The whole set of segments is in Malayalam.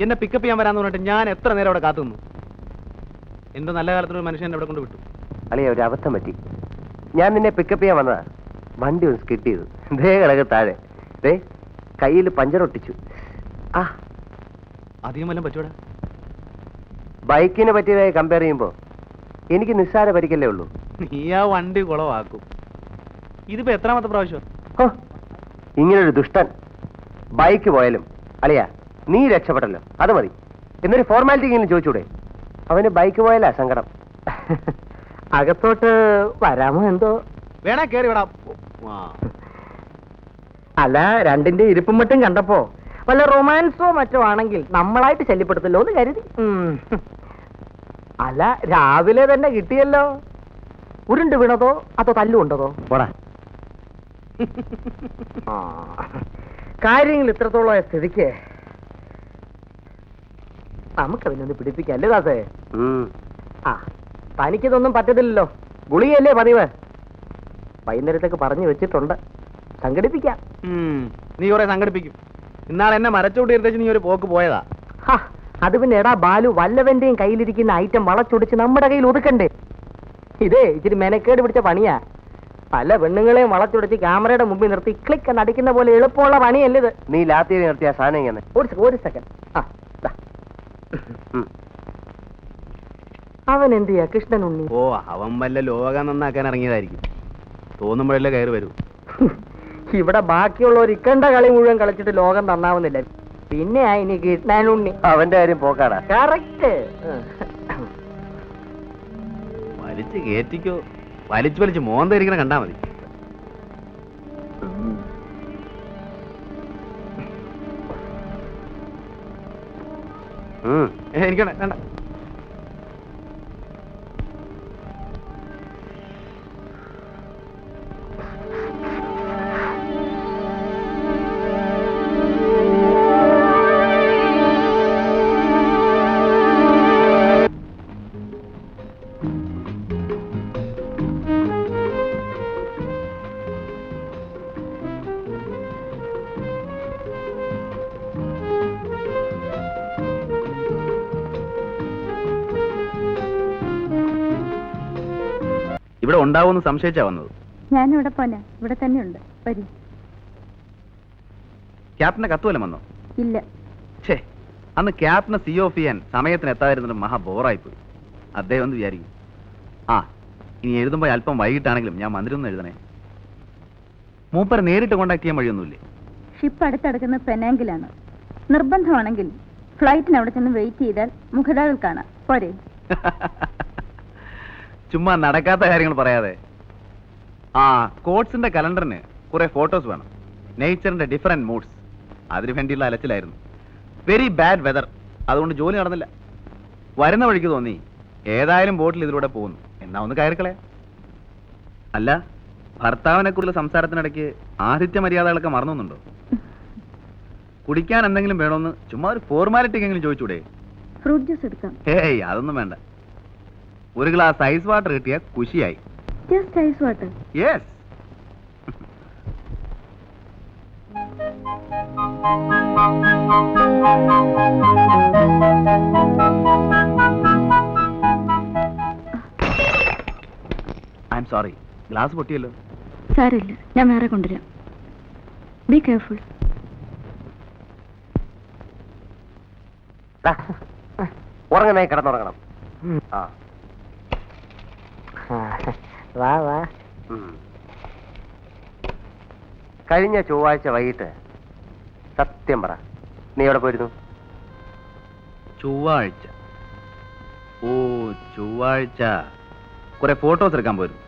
എന്നെ പിക്കപ്പ് ചെയ്യാൻ വരാന്ന് പറഞ്ഞിട്ട് ഞാൻ എത്ര നേരം അവിടെ കാത്തു നിന്നു എന്റെ നല്ല കാലത്തൊരു മനുഷ്യൻ അവിടെ കൊണ്ട് വിട്ടു. അളിയ ഒരു അബദ്ധം പറ്റി. ഞാൻ നിന്നെ പിക്കപ്പ് ചെയ്യാൻ വന്നതാ. വണ്ടി ഒന്ന് സ്കിട്ട് ചെയ്തു. ദേ കിടക്ക് താഴെ. ദേ കയ്യിൽ പഞ്ചർ ഒട്ടിച്ചു. ആ. അധികം വല്ലതും പറ്റൂടാ ബൈക്കിനെ പറ്റിയതായി കമ്പയർ ചെയ്യുമ്പോൾ എനിക്ക് നിസ്സാര പരിക്കല്ലേ ഉള്ളൂ. നീ ആ വണ്ടി കുളവാക്കും. ഇതിപ്പോ എത്രാമത്തെ പ്രാവശ്യം? ഇങ്ങനൊരു ദുഷ്ടൻ. ബൈക്ക് പോയാലും അളിയ നീ രക്ഷപ്പെട്ടല്ലോ അത് മതി. എന്നൊരു ഫോർമാലിറ്റി എങ്കിലും ചോദിച്ചൂടെ? അവന് ബൈക്ക് പോയാലാ സങ്കടം. അകത്തോട്ട് വരാമോ എന്തോ? വേണ കേറി വിടാ. അല്ല രണ്ടിന്റെ ഇരിപ്പും മറ്റും കണ്ടപ്പോ വല്ല റൊമാൻസോ മറ്റോ ആണെങ്കിൽ നമ്മളായിട്ട് ശല്യപ്പെടുത്തല്ലോ എന്ന് കരുതി. അല്ല രാവിലെ തന്നെ കിട്ടിയല്ലോ. ഉരുണ്ട് വീണതോ? അതോ തല്ലുകൊണ്ടതോ പോടാ. കാര്യങ്ങൾ ഇത്രത്തോളം സ്ഥിതിക്ക് നമുക്കതിനൊന്ന് പിടിപ്പിക്കാം അല്ലേ ദാസേ ആ തനിക്കിതൊന്നും പറ്റത്തില്ലല്ലോ. ഗുളികയല്ലേ പതിവ്? വൈകുന്നേരത്തേക്ക് പറഞ്ഞു വെച്ചിട്ടുണ്ട്. സംഘടിപ്പിക്കാം. നീ കുറെ സംഘടിപ്പിക്കും. ഇന്നാളെ എന്നെ മരച്ചോട്ട് നീ ഒരു പോക്ക് പോയതാ. ഹാ, അത് പിന്നെ എടാ ബാലു വല്ലവന്റെയും കയ്യിലിരിക്കുന്ന ഐറ്റം വളച്ചൊടിച്ച് നമ്മുടെ കയ്യിൽ ഒതുക്കണ്ടേ? ഇതേ ഇച്ചിരി മെനക്കേട് പിടിച്ച പണിയാ. പല പെണ്ണുങ്ങളെയും വളച്ചൊടിച്ച് ക്യാമറയുടെ മുമ്പിൽ നിർത്തി ക്ലിക്ക് എന്ന് അടിക്കുന്ന പോലെ എളുപ്പമുള്ള പണിയല്ലേ ഇത്? നീ ലാത്തി നിർത്തിയ സാധനം ഇങ്ങനെ ഒരു സെക്കൻഡ് ആ. അവൻ എന്ത് ചെയ്യാ? കൃഷ്ണൻ ഉണ്ണി. ഓ അവൻ വല്ല ലോകം നന്നാക്കാൻ ഇറങ്ങിയതായിരിക്കും. തോന്നുമ്പോഴല്ലേ കയറി വരൂ. ഇവിടെ ബാക്കിയുള്ളവർ ഇക്കണ്ട കളി മുഴുവൻ കളിച്ചിട്ട് ലോകം നന്നാവുന്നില്ല. പിന്നെ ഇനി കൃഷ്ണൻ ഉണ്ണി. അവന്റെ കാര്യം പോക്കാടാ. കറക്റ്റ് വലിച്ചു കേറ്റിക്കോ. വലിച്ചു വലിച്ച് മോന്തിരിക്കണ കണ്ടാ മതി. ഉം. ഏ, എനിക്ക് വേണ്ട, ഇവിടെ ഉണ്ടാവുമെന്ന് സംശയിച്ചാ വന്നത്. ഞാൻ ഇവിടെ പോന ഇവിടെ തന്നെ ഉണ്ട് വരി. ക്യാപ്റ്റനെ കത്തുവല്ല വന്നോ ഇല്ല. ഛേ അന്ന് ക്യാപ്റ്റനെ സി ഓഫ് ചെയ്യാൻ സമയത്തിന് എത്താതിരുന്നിട്ട് മഹാ ബോറായിപ്പോയി. അദ്ദേഹം ഒന്ന് വിചാരിക്കും? ആ ഇനി എഴുതുമ്പോൾ അല്പം വൈകിട്ടാണെങ്കിലും ഞാൻ ഒന്ന് എഴുതണേ. മൂപ്പരെ നേരിട്ട് കോണ്ടാക്ട് ചെയ്യാൻ വഴിയൊന്നുമില്ലേ? ഷിപ്പ് അടുത്തടക്കുന്ന പെനാങ്കിലാണ്. നിർബന്ധമാണെങ്കിൽ ഫ്ലൈറ്റിന് അവിടെ ചെന്ന് വെയിറ്റ് ചെയ്താൽ മുഖതാവിൽ കാണാം. പോരെ. ചുമ്മാ നടക്കാത്ത കാര്യങ്ങൾ പറയാതെ. ആ കോട്സിന്റെ കലണ്ടറിന് കുറെ ഫോട്ടോസ് വേണം. നേച്ചറിന്റെ ഡിഫറെന്റ് മൂഡ്സ് അതിനു വേണ്ടിയുള്ള അലച്ചിലായിരുന്നു. വെരി ബാഡ് വെതർ അതുകൊണ്ട് ജോലി നടന്നില്ല. വരുന്ന വഴിക്ക് തോന്നി ഏതായാലും ബോട്ടിൽ ഇതിലൂടെ പോകുന്നു. എന്നാ ഒന്ന് കയറിക്കളെ അല്ല ഭർത്താവിനെ കുറിച്ചുള്ള സംസാരത്തിനിടയ്ക്ക് ആതിഥ്യ മര്യാദകളൊക്കെ മറന്നുണ്ടോ കുടിക്കാൻ എന്തെങ്കിലും വേണമെന്ന് ചുമ്മാ ഒരു ഫോർമാലിറ്റി എങ്കിലും ചോദിച്ചൂടെ? ഫ്രൂട്ട് ജ്യൂസ് എടുക്കാം. ഏയ് അതൊന്നും വേണ്ട. ഒരു ഗ്ലാസ് ഐസ് വാട്ടർ കിട്ടിയ കുശിയായി. Just ice water yes I'm sorry glass പൊട്ടിയല്ലോ. സാരമില്ല. ഞാൻ വേറെ കൊണ്ടുവരാം. ബി കെയർഫുൾ ദാ, ഉറങ്ങണേ കിടന്നുറങ്ങണം. ആ. വാ വാ. കഴിഞ്ഞ ചൊവ്വാഴ്ച വൈകിട്ട് സത്യം പറ നീ എവിടെ പോയിരുന്നു? ചൊവ്വാഴ്ച. ഓ ചൊവ്വാഴ്ച. കുറെ ഫോട്ടോസ് എടുക്കാൻ പോയിരുന്നു.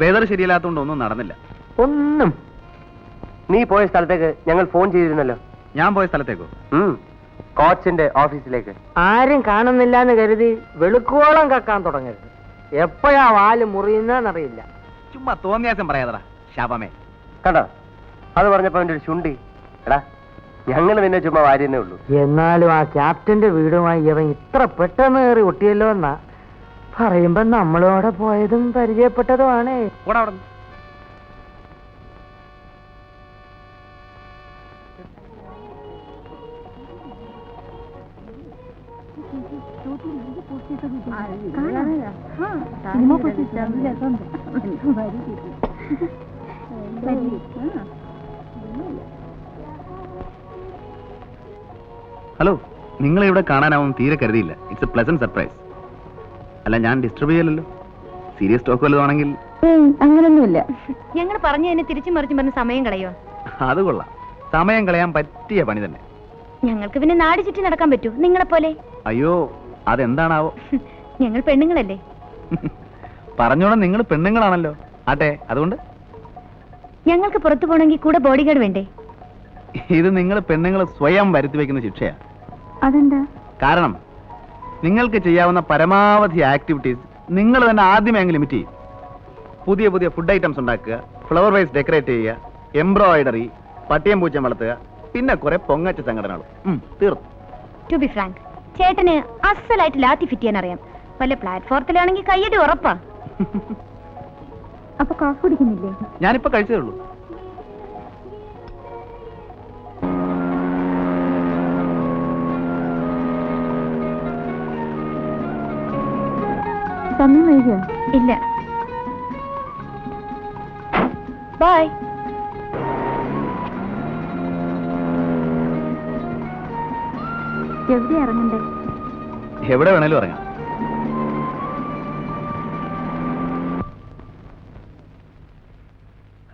വെതർ ശരിയല്ലാത്തതുകൊണ്ട് ഒന്നും നടന്നില്ല. ഒന്നും. നീ പോയ സ്ഥലത്തേക്ക് ഞങ്ങൾ ഫോൺ ചെയ്തിരുന്നല്ലോ. ഞാൻ പോയ സ്ഥലത്തേക്കോ? കോച്ചിന്റെ ഓഫീസിലേക്ക് ആരും കാണുന്നില്ല എന്ന് കരുതി വെളുക്കോളം കക്കാൻ തുടങ്ങരുത്. എപ്പോഴാ വാൽ മുറിയുന്നറിയില്ല ചുമ്മാ തോന്നിയാസം പറയാതടാ ശാപമേ കണ്ടോ? അത് പറഞ്ഞപ്പോ അവന്റെ ഒരു ചുണ്ടി. എടാ ഞങ്ങൾ നിന്നെ ചുമ്മാ വാരിയെന്നേ ഉള്ളൂ. എന്നാലും ആ ക്യാപ്റ്റന്റെ വീടുമായി ഇവൻ ഇത്ര പെട്ടെന്ന് കയറി ഒട്ടിയല്ലോ എന്നാ പറയുമ്പോ നമ്മളോടെ പോയതും പരിചയപ്പെട്ടതുമാണ്. ആ അവിടെ ഹലോ നിങ്ങൾ ഇവിടെ കാണാനാവും തീരെ കരുതിയില്ല. ഇറ്റ്സ് എ പ്ലസന്റ് സർപ്രൈസ് അല്ല ഞാൻ ഡിസ്റ്റർബ് ചെയ്യലല്ലോ. സീരിയസ് ടോക്ക് വല്ലതാണെങ്കിൽ അങ്ങനൊന്നുമില്ല. ഞങ്ങൾ തന്നെ തിരിച്ചു മറിച്ചും പറഞ്ഞ് സമയം കളയോ അത് കൊള്ളാം. സമയം കളയാൻ പറ്റിയ പണി തന്നെ. ഞങ്ങൾക്ക് പിന്നെ നാട് ചുറ്റി നടക്കാൻ പറ്റൂ. നിങ്ങളെ പോലെ അയ്യോ അതെന്താണാവോ? ഞങ്ങൾ പെണ്ണുങ്ങളല്ലേ? പറഞ്ഞോണം നിങ്ങൾ പെണ്ണുങ്ങളാണല്ലോ. ആട്ടെ അതുകൊണ്ട്? ഞങ്ങൾക്ക് പുറത്തു പോകണമെങ്കിൽ കൂടെ ബോഡി ഗാർഡ് വേണ്ടേ? ഇത് നിങ്ങൾ പെണ്ണുങ്ങൾ സ്വയം വരുത്തി വെക്കുന്ന ശിക്ഷയാ. അതെന്താ? കാരണം നിങ്ങൾക്ക് ചെയ്യാവുന്ന പരമാവധി ആക്ടിവിറ്റീസ് നിങ്ങൾ തന്നെ ആദ്യമേ അങ്ങ് ലിമിറ്റ് ചെയ്യും. പുതിയ പുതിയ ഫുഡ് ഐറ്റംസ് ഉണ്ടാക്കുക ഫ്ലവർ വൈസ് ഡെക്കറേറ്റ് ചെയ്യുക എംബ്രോയിഡറി പട്ടിയം പൂച്ചം വളർത്തുക പിന്നെ കുറെ പൊങ്ങച്ച സംഘടനകളും. തീർന്നു. ടു ബി ഫ്രാങ്ക് ചേട്ടന് അസലായിട്ട് ലാത്തി ഫിറ്റ് ചെയ്യാൻ അറിയാം. വല്ല പ്ലാറ്റ്ഫോർത്തിലാണെങ്കിൽ കയ്യടി ഉറപ്പാ. അപ്പൊ കോഫി കുടിക്കുന്നില്ലേ? ഞാനിപ്പോ കഴിച്ചതേ ഉള്ളൂ. സമയം വൈകിയോ? ഇല്ല. ബൈ എവിടെ ഇറങ്ങണ്ടേ? എവിടെ വേണേലും ഇറങ്ങാം.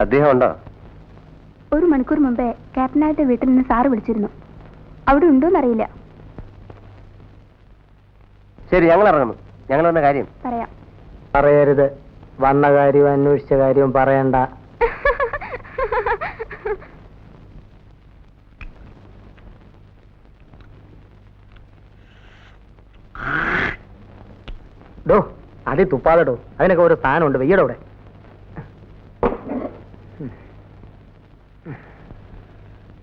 അദ്ദേഹം ഉണ്ടോ ഒരു മണിക്കൂർ മുമ്പേ ക്യാപ്റ്റനായിട്ട് വീട്ടിൽ നിന്ന് സാറ് വിളിച്ചിരുന്നു. അവിടെ ഉണ്ടോന്നറിയില്ല. ശരി ഞങ്ങൾ ഇറങ്ങുന്നു ഞങ്ങൾ വന്ന കാര്യം. പറയാം. പറയരുത്. വന്ന കാര്യം അന്വേഷിച്ച കാര്യവും പറയണ്ട. ഡോ അതി തുപ്പാതെടോ അതിനൊക്കെ ഒരു സ്ഥാനമുണ്ട്. വെയ്യടോ അവിടെ.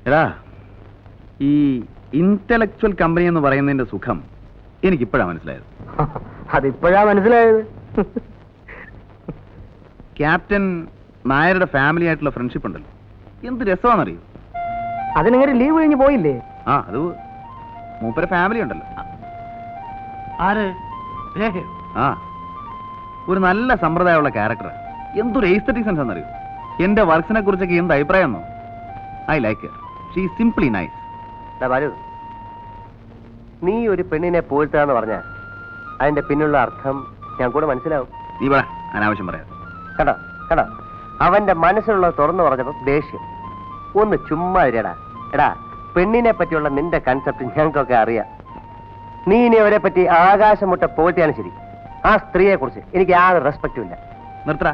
എടാ ഈ ഇന്റലക്ച്വൽ കമ്പനി എന്ന് പറയുന്നതിന്റെ സുഖം എനിക്കിപ്പോഴാ മനസ്സിലായത്. അതിപ്പോഴാ മനസ്സിലായത്. ക്യാപ്റ്റൻ നായരുടെ ഫാമിലി ആയിട്ടുള്ള ഫ്രണ്ട്ഷിപ്പ് ഉണ്ടല്ലോ. എന്ത് രസമാണെന്നറിയോ? അതിനെങ്ങനെ ലീവ് കഴിഞ്ഞ് പോയില്ലേ? ആ അത് മൂപ്പര ഫാമിലി ഉണ്ടല്ലോ. ആര്? ആ ഒരു നല്ല സമ്പ്രദായമുള്ള ക്യാരക്ടർ എന്തൊരു എസ്തറ്റിക് സെൻസ് എന്നറിയോ എന്റെ വർക്ക്സിനെ കുറിച്ചൊക്കെ എന്ത് അഭിപ്രായമെന്നോ? I like she simply nice Balu നീ ഒരു പെണ്ണിനെ പോഴ്ത്താന്ന് പറഞ്ഞ അതിന്റെ പിന്നുള്ള അർത്ഥം ഞാൻ കൂടെ മനസ്സിലാവും. നീ പറ അനാവശ്യം പറയാം. കണ്ടോ കണ്ടോ? അവന്റെ മനസ്സിലുള്ളത് തുറന്നു പറഞ്ഞപ്പോ ദേഷ്യം. ഒന്ന് ചുമ്മാ ഇരടാ എടാ പെണ്ണിനെ പറ്റിയുള്ള നിന്റെ കൺസെപ്റ്റ് ഞങ്ങൾക്കൊക്കെ അറിയാം. നീ ഇനി അവരെ പറ്റി ആകാശം മുട്ട പോറ്റിയാണ് ശരി. ആ സ്ത്രീയെ കുറിച്ച് എനിക്ക് യാതൊരു റെസ്പെക്റ്റും ഇല്ല. നിർത്തറ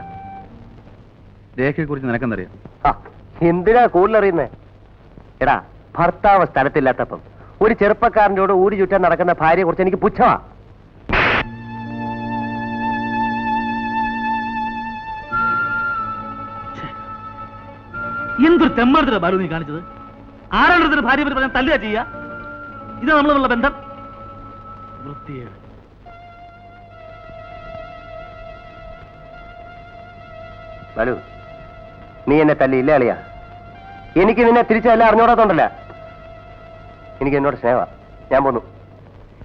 രേഖയെ കുറിച്ച് നിനക്കെന്തറിയാം എന്തിനാ കൂടുതൽ അറിയുന്നേ എടാ ഭർത്താവ് സ്ഥലത്തില്ലാത്തപ്പം ഒരു ചെറുപ്പക്കാരന്റെ കൂടെ ഊരി ചുറ്റാൻ നടക്കുന്ന ഭാര്യയെ കുറിച്ച് എനിക്ക് പുച്ഛമാ. എന്തൊരു തെമ്മാടത്തിലാണ് ബാലു നീ കാണിച്ചത്? ആരാണ് ഭാര്യ പറ്റി പറഞ്ഞാൽ തല്ലുക ചെയ്യുക ഇത് നമ്മൾ തമ്മിലുള്ള ബന്ധം. വൃത്തിയേട്. ബാലു നീ എന്നെ തല്ലിയില്ല അളിയാ? എനിക്ക് നിന്നെ തിരിച്ചല്ല അറിഞ്ഞോടാത്തോണ്ടല്ല എനിക്ക് എന്നോട് സ്നേഹ ഞാൻ പോന്നു.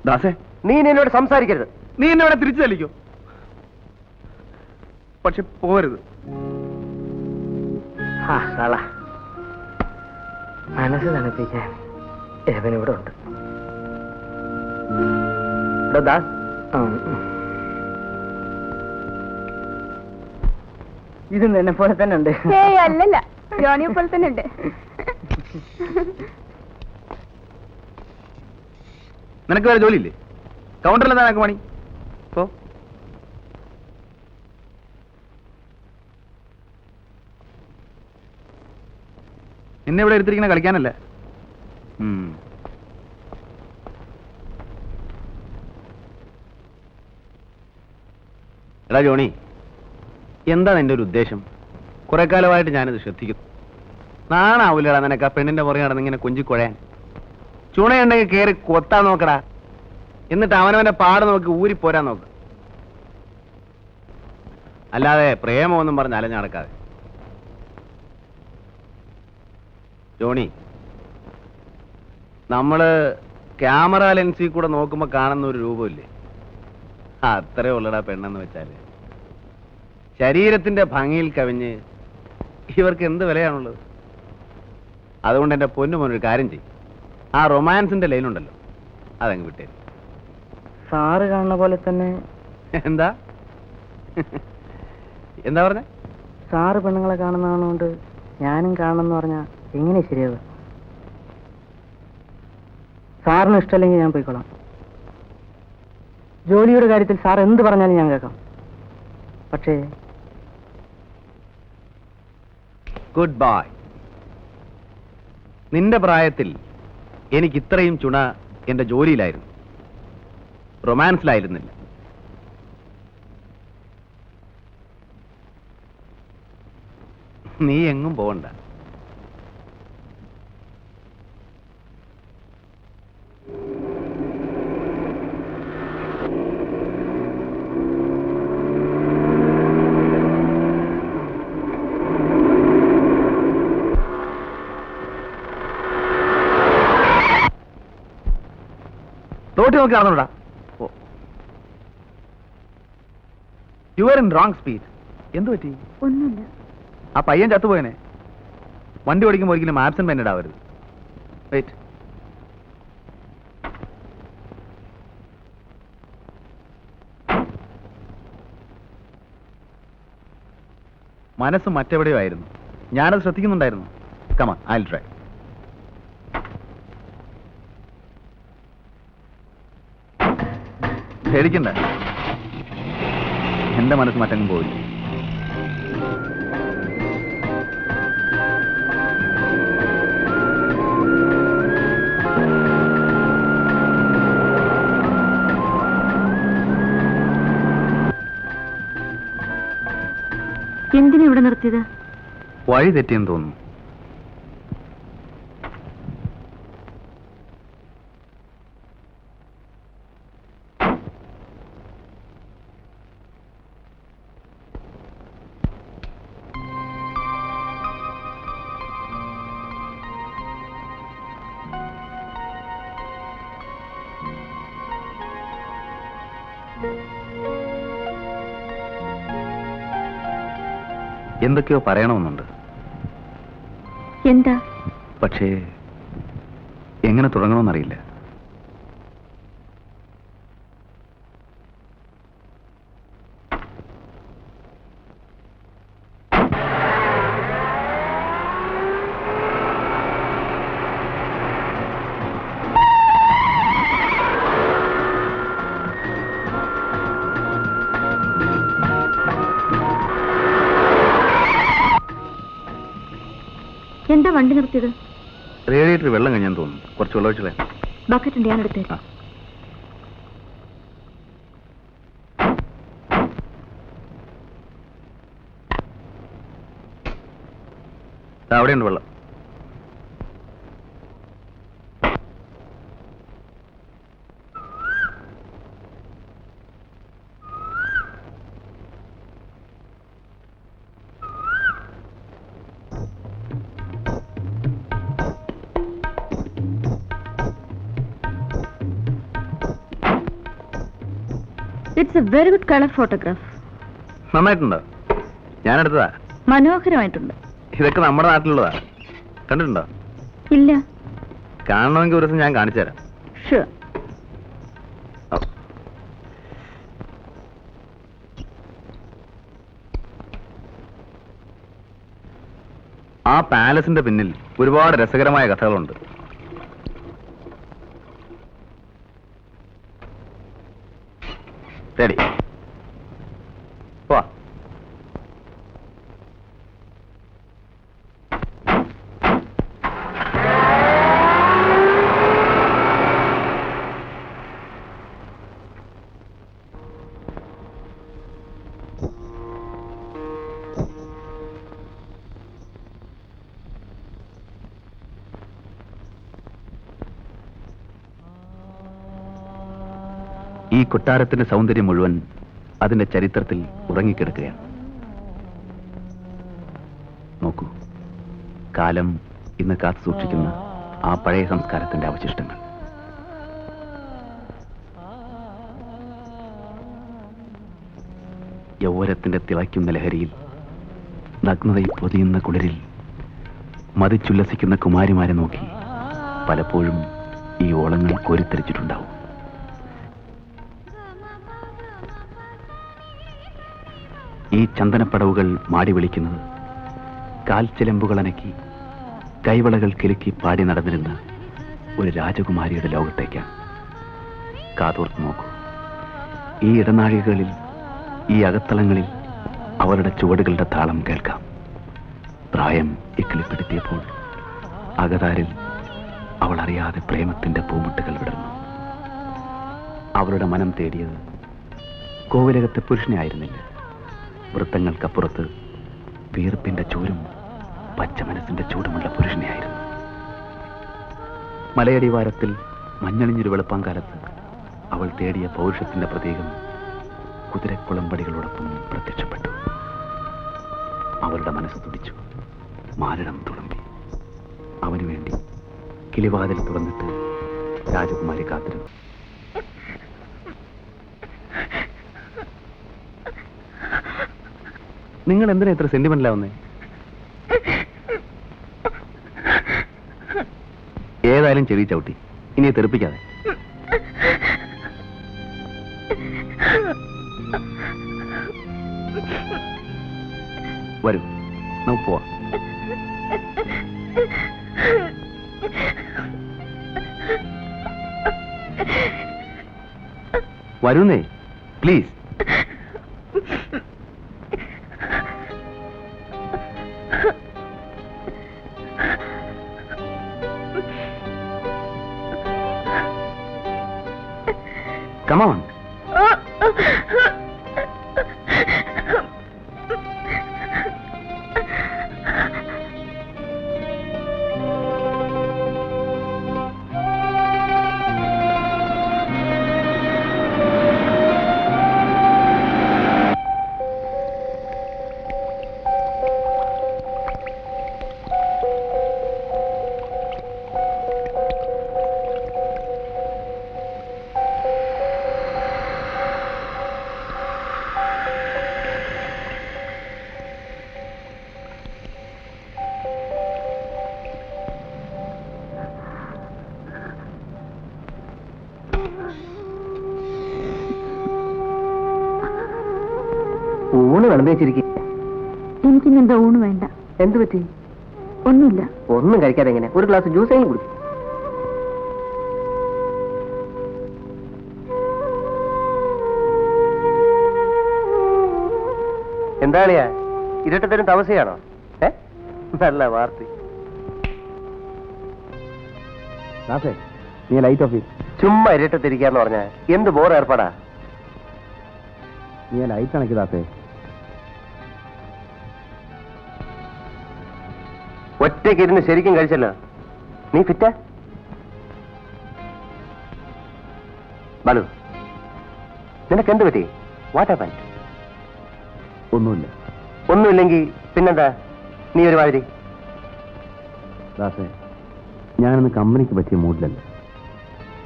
ദാസേ. നീ എന്നോട് സംസാരിക്കരുത്. നീ എന്നെ ഇവിടെ തിരിച്ചു തല്ലിക്കോ? പക്ഷെ പോരുത്. മനസ്സ് തണുപ്പിക്കാൻ ഏവനിവിടെ ഉണ്ട്. ദാസ് ഇത് നിന്നെ പോലെ തന്നെ ഉണ്ട് ഏയ് അല്ലല്ല. ജോണിയെ പോലെ തന്നെ ഉണ്ട് നിനക്ക് വേറെ ജോലി ഇല്ലേ കൗണ്ടറിൽ എന്താ നിനക്ക് പണി? പോ. നിന്നെ ഇവിടെ എടുത്തിരിക്കുന്ന കളിക്കാനല്ല. എടാ ജോണി. എന്താ നിന്റെ ഒരു ഉദ്ദേശം? കുറെ കാലമായിട്ട് ഞാനിത് ശ്രദ്ധിക്കുന്നു. നാണാവൂലടാ നിനക്ക് ആ പെണ്ണിന്റെ പുറകെ നടന്ന് ഇങ്ങനെ കൊഞ്ചിക്കുഴയാൻ. ചുണയുണ്ടെങ്കിൽ കയറി കൊത്താൻ നോക്കടാ. എന്നിട്ട് അവനവന്റെ പാട് നോക്കി ഊരി പോരാൻ നോക്ക്. അല്ലാതെ പ്രേമമൊന്നും പറഞ്ഞ് അലഞ്ഞു നടക്കാതെ. ജോണി നമ്മൾ ക്യാമറ ലെൻസിൽ കൂടെ നോക്കുമ്പോ കാണുന്ന ഒരു രൂപമില്ലേ? അത്രേ ഉള്ളടാ പെണ്ണെന്ന് വെച്ചാൽ. ശരീരത്തിന്റെ ഭംഗിയിൽ കവിഞ്ഞ് ഇവർക്ക് എന്ത് വിലയാണുള്ളത്? അതുകൊണ്ട് എന്റെ പൊന്നു മോനൊരു കാര്യം ചെയ്യും. ആ റൊമാൻസിന്റെ ലൈനുണ്ടല്ലോ അതങ്ങ് വിട്ടേ സാറ് കാണുന്ന പോലെ തന്നെ എന്താ? എന്താ പറഞ്ഞ? സാറ് പെണ്ണുങ്ങളെ കാണുന്നതാണോണ്ട് ഞാനും കാണണമെന്ന് പറഞ്ഞാൽ എങ്ങനെ ശരിയാവ സാറിന് ഇഷ്ടമല്ലെങ്കിൽ ഞാൻ പോയിക്കോളാം. ജോലിയുടെ കാര്യത്തിൽ സാർ എന്ത് പറഞ്ഞാലും ഞാൻ കേൾക്കാം. പക്ഷേ ഗുഡ് ബൈ നിന്റെ പ്രായത്തിൽ എനിക്ക് ഇത്രയും ചുണ എന്റെ ജോലിയിലായിരുന്നു. റൊമാൻസിലായിരുന്നില്ല. നീ എങ്ങും പോകണ്ട തോട്ടി നോക്കി നടന്നോടാ. You are in wrong speed എന്തു പറ്റി? ഒന്നുമില്ല. ആ പയ്യൻ ചത്തുപോയനെ. വണ്ടി ഓടിക്കുമ്പോൾ ഒരിക്കലും ആബ്സെന്റ് മൈൻഡ് ആവരുത്. വെയിറ്റ് മനസ്സ് മറ്റെവിടെയോ ആയിരുന്നു. ഞാനത് ശ്രദ്ധിക്കുന്നുണ്ടായിരുന്നു. കമ ഐ ട്രൈ പേടിക്കണ്ട. എന്റെ മനസ്സ് മറ്റങ്ങും പോയില്ല എന്തിനാ ഇവിടെ നിർത്തിയത്? വഴി തെറ്റിയെന്ന് തോന്നുന്നു. എന്തൊക്കെയോ പറയണമെന്നുണ്ട്. എന്താ? പക്ഷേ എങ്ങനെ തുടങ്ങണമെന്നറിയില്ല. എന്താ വണ്ടി നിർത്തിയത്? റേഡിയേറ്റർ വെള്ളം കഴിഞ്ഞാൻ തോന്നുന്നു. കുറച്ച് വെള്ളം ഒഴിച്ചേ ബക്കറ്റ് ഉണ്ട് ഞാൻ എടുത്തേ. അവിടെയുണ്ട് വെള്ളം. It's a very good colour photograph നന്നായിട്ടുണ്ടോ. ഞാൻ എടുത്തതാ മനോഹരമായിട്ടുണ്ട്. ഇതൊക്കെ നമ്മുടെ നാട്ടിലുള്ളതാ. കണ്ടിട്ടുണ്ടോ? ഇല്ല. കാണണമെങ്കിൽ ഒരു ദിവസം ഞാൻ കാണിച്ചു തരാം. ഷുവർ ആ പാലസിന്റെ പിന്നിൽ ഒരുപാട് രസകരമായ കഥകളുണ്ട്. ശരി ഈ കൊട്ടാരത്തിന്റെ സൗന്ദര്യം മുഴുവൻ അതിന്റെ ചരിത്രത്തിൽ ഉറങ്ങിക്കിടക്കുകയാണ്. നോക്കൂ കാലം ഇന്ന് കാത്തു സൂക്ഷിക്കുന്ന ആ പഴയ സംസ്കാരത്തിന്റെ അവശിഷ്ടങ്ങൾ. യൗവനത്തിന്റെ തിളയ്ക്കുന്ന ലഹരിയിൽ നഗ്നതയിൽ പൊതിയുന്ന കുളിരിൽ മതിച്ചുല്ലസിക്കുന്ന കുമാരിമാരെ നോക്കി പലപ്പോഴും ഈ ഓളങ്ങൾ കോരിത്തെറിച്ചിട്ടുണ്ടാവും. ചന്ദനപ്പടവുകൾ മാടി വിളിക്കുന്നത്. കാൽച്ചിലമ്പുകൾ അനക്കി കൈവളകൾ കിലുക്കി പാടി നടന്നിരുന്ന ഒരു രാജകുമാരിയുടെ ലോകത്തേക്കാണ് കാതോർത്ത് നോക്കൂ. ഈ ഇടനാഴികളിൽ ഈ അകത്തളങ്ങളിൽ അവരുടെ ചുവടുകളുടെ താളം കേൾക്കാം. പ്രായം ഇക്കിളിപ്പെടുത്തിയപ്പോൾ അകതാരിൽ അവൾ അറിയാതെ പ്രേമത്തിന്റെ പൂമുട്ടുകൾ വിടർന്നു. അവളുടെ മനം തേടിയത് കോവിലകത്തെ പുരുഷനെ ആയിരുന്നില്ല. വൃത്തങ്ങൾക്കപ്പുറത്ത് വീർപ്പിന്റെ ചൂരും പച്ച മനസ്സിന്റെ ചൂടുമുള്ള പുരുഷനെയായിരുന്നു. മലയടിവാരത്തിൽ മഞ്ഞളിഞ്ഞൊരു വെളുപ്പാങ്കാലത്ത് അവൾ തേടിയ പൗരുഷത്തിന്റെ പ്രതീകം കുതിരക്കുളമ്പടികളോടൊപ്പം പ്രത്യക്ഷപ്പെട്ടു. അവളുടെ മനസ്സ് തുടിച്ചു. മാരടം തുളുമ്പി. അവനു വേണ്ടി കിളിവാതിൽ തുറന്നിട്ട് രാജകുമാരി കാത്തിരുന്നു. നിങ്ങൾ എന്തിനാ ഇത്ര സെന്റിമെന്റിലാവുന്നേ ഏതായാലും ചെവി ചവിട്ടി. ഇനി തെറിപ്പിക്കാതെ. വരൂ. നമുക്ക് പോവാം. വരൂന്നേ. പ്ലീസ്. ഊണ് വിളമ്പേച്ചിരിക്കും എനിക്കിന്നെന്താ ഊണ് വേണ്ട. എന്ത് പറ്റി? ഒന്നുമില്ല. ഒന്നും കഴിക്കാതെ എങ്ങനെ? ഒരു ഗ്ലാസ് ജ്യൂസ് എങ്കിലും കുടിക്കും. എന്താളിയാ ഇരട്ടത്തരം തമസയാണോ ഏ? നല്ല വാർത്ത. നീ ലൈറ്റ് ഓഫ് ചുമ്മാ ഇരട്ടത്തിരിക്കാന്ന് പറഞ്ഞ എന്ത് ബോർ ഏർപ്പാടാ? നീ ലൈറ്റ് അണക്കി ഒറ്റയ്ക്ക് ഇരുന്ന് ശരിക്കും കഴിച്ചല്ലോ. നീ ഫിറ്റ ബാലു നിനക്ക് എന്ത് പറ്റി? വാട്ട് ഹാപ്പൻ ഒന്നുമില്ല. ഒന്നുമില്ലെങ്കിൽ പിന്നെന്താ? നീ ഒരു മാതിരി. ദാസേ ഞാനിന്ന് കമ്പനിക്ക് പറ്റിയ മൂഡിലല്ല.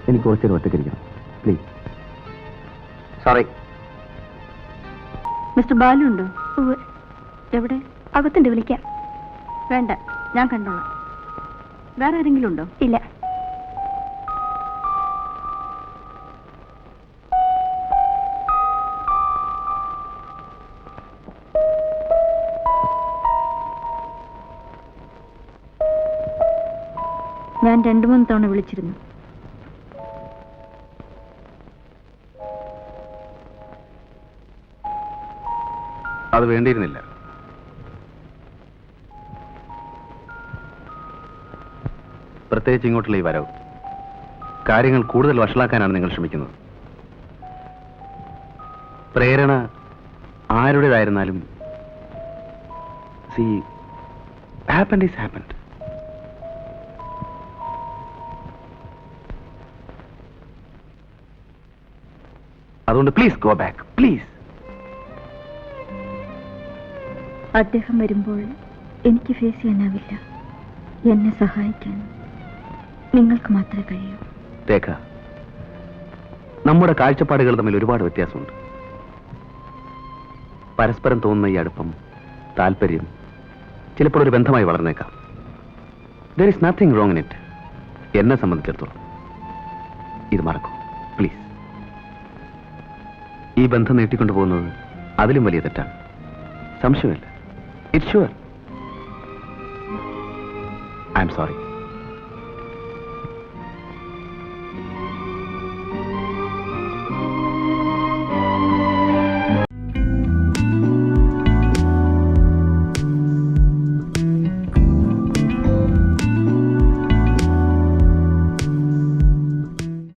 എനിക്ക് കുറച്ചൊരു ഒറ്റക്കിരിക്കണം പ്ലീസ് സോറി മിസ്റ്റർ ബാലു ഉണ്ടോ എവിടെ? അകത്തുണ്ട് വിളിക്കാം. വേണ്ട. ഞാൻ കണ്ടോളാം. വേറെ ആരെങ്കിലും ഉണ്ടോ? ഇല്ല. ഞാൻ രണ്ടു മൂന്ന് തവണ വിളിച്ചിരുന്നു. അത് വേണ്ടിയിരുന്നില്ല. പ്രത്യേകിച്ച് ഇങ്ങോട്ടുള്ള ഈ വരവ്. കാര്യങ്ങൾ കൂടുതൽ വഷളാക്കാനാണ് നിങ്ങൾ ശ്രമിക്കുന്നത്. പ്രേരണ ആരുടേതായിരുന്നാലും സി ഹാപ്പൻഡ് ഈസ് ഹാപ്പൻഡ് അതുകൊണ്ട് പ്ലീസ് ഗോ ബാക്ക് പ്ലീസ് അദ്ദേഹം വരുമ്പോൾ എനിക്ക് ഫേസ് ചെയ്യാനാവില്ല. എന്നെ സഹായിക്കാൻ. നിങ്ങൾക്ക് മാത്രമേ കഴിയൂ. രേഖ നമ്മുടെ കാഴ്ചപ്പാടുകൾ തമ്മിൽ ഒരുപാട് വ്യത്യാസമുണ്ട്. പരസ്പരം തോന്നുന്ന ഈ അടുപ്പം താല്പര്യം ചിലപ്പോൾ ഒരു ബന്ധമായി വളർന്നേക്കാം. There is nothing wrong in it എന്നെ സംബന്ധിച്ചിടത്തോളം. ഇത് മറക്കൂ പ്ലീസ് ഈ ബന്ധം നീട്ടിക്കൊണ്ടു പോകുന്നത് അതിലും വലിയ തെറ്റാണ്. സംശയമില്ല. It's sure I'm sorry